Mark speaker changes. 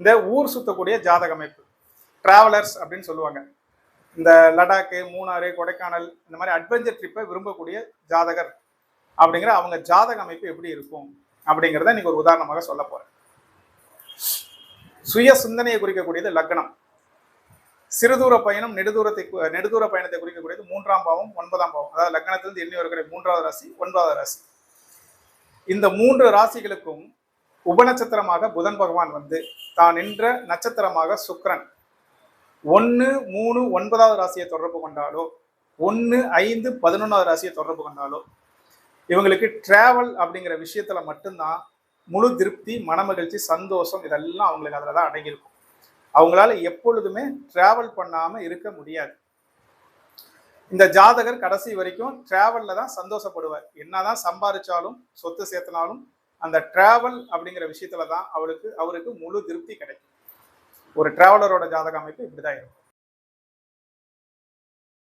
Speaker 1: இந்த ஊர் சுத்தக்கூடிய ஜாதக அமைப்பு. டிராவலர்ஸ் அப்படின்னு சொல்லுவாங்க. இந்த லடாக்கு மூணாறு கொடைக்கானல் இந்த மாதிரி அட்வென்ச்சர் ட்ரிப்பை விரும்பக்கூடிய ஜாதகர் அப்படிங்கிற அவங்க ஜாதக அமைப்பு எப்படி இருக்கும் அப்படிங்கிறத இன்னைக்கு ஒரு உதாரணமாக சொல்ல போறேன். சுய சிந்தனையை குறிக்கக்கூடியது லக்னம். சிறுதூர பயணம் நெடுதூரத்தை நெடுதூர பயணத்தை குறிக்கக்கூடியது மூன்றாம் பாவம் ஒன்பதாம் பாவம். அதாவது லக்னத்திலிருந்து எண்ணி வரக்கூடிய மூன்றாவது ராசி ஒன்பதாவது ராசி. இந்த மூன்று ராசிகளுக்கும் உபநட்சத்திரமாக புதன் பகவான் வந்து தான் நின்ற நட்சத்திரமாக சுக்கரன். ஒன்று மூணு ஒன்பதாவது ராசியை தொடர்பு கொண்டாலோ ஒன்று ஐந்து பதினொன்றாவது ராசியை தொடர்பு கொண்டாலோ இவங்களுக்கு டிராவல் அப்படிங்கிற விஷயத்துல மட்டும்தான் முழு திருப்தி மனமகிழ்ச்சி சந்தோஷம் இதெல்லாம் அவங்களுக்கு அதில் தான் அடங்கியிருக்கும். அவங்களால எப்பொழுதுமே டிராவல் பண்ணாமல் இருக்க முடியாது. இந்த ஜாதகர் கடைசி வரைக்கும் ட்ராவலில் தான் சந்தோஷப்படுவார். என்னதான் சம்பாதிச்சாலும் சொத்து சேர்த்தனாலும் அந்த டிராவல் அப்படிங்கிற விஷயத்துல தான் அவருக்கு அவருக்கு முழு திருப்தி கிடைக்கும். ஒரு டிராவலரோட ஜாதக அமைப்பு இப்படிதான் இருக்கும்.